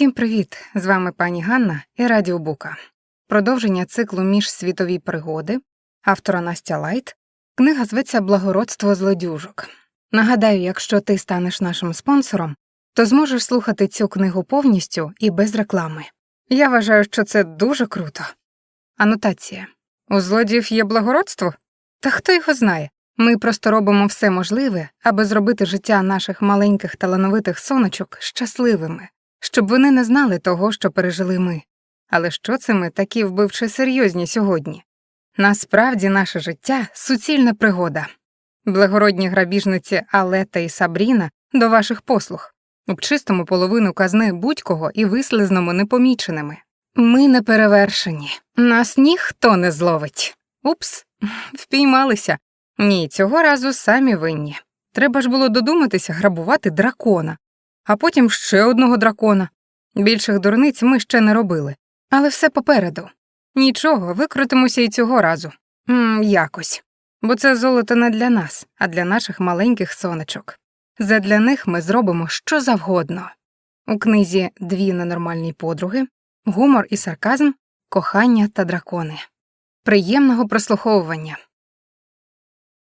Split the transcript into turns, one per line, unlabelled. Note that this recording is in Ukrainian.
Всім привіт! З вами пані Ганна і Радіо Бука. Продовження циклу Міжсвітові пригоди автора Настя Лайт. Книга зветься Благородство злодюжок. Нагадаю, якщо ти станеш нашим спонсором, то зможеш слухати цю книгу повністю і без реклами. Я вважаю, що це дуже круто. Анотація. У злодіїв є благородство? Та хто його знає? Ми просто робимо все можливе, аби зробити життя наших маленьких талановитих соночок щасливими, щоб вони не знали того, що пережили ми. Але що це ми такі вбивче серйозні сьогодні? Насправді наше життя суцільна пригода. Благородні грабіжниці Алета і Сабріна до ваших послуг, обчистимо половину казни будь-кого і вислизнемо непоміченими. Ми не перевершені, нас ніхто не зловить. Упс, впіймалися. Ні, цього разу самі винні. Треба ж було додуматися грабувати дракона, а потім ще одного дракона. Більших дурниць ми ще не робили. Але все попереду. Нічого, викрутимося і цього разу. М, якось. Бо це золото не для нас, а для наших маленьких сонечок. Задля них ми зробимо що завгодно. У книзі Дві ненормальні подруги, гумор і сарказм, кохання та дракони. Приємного прослуховування.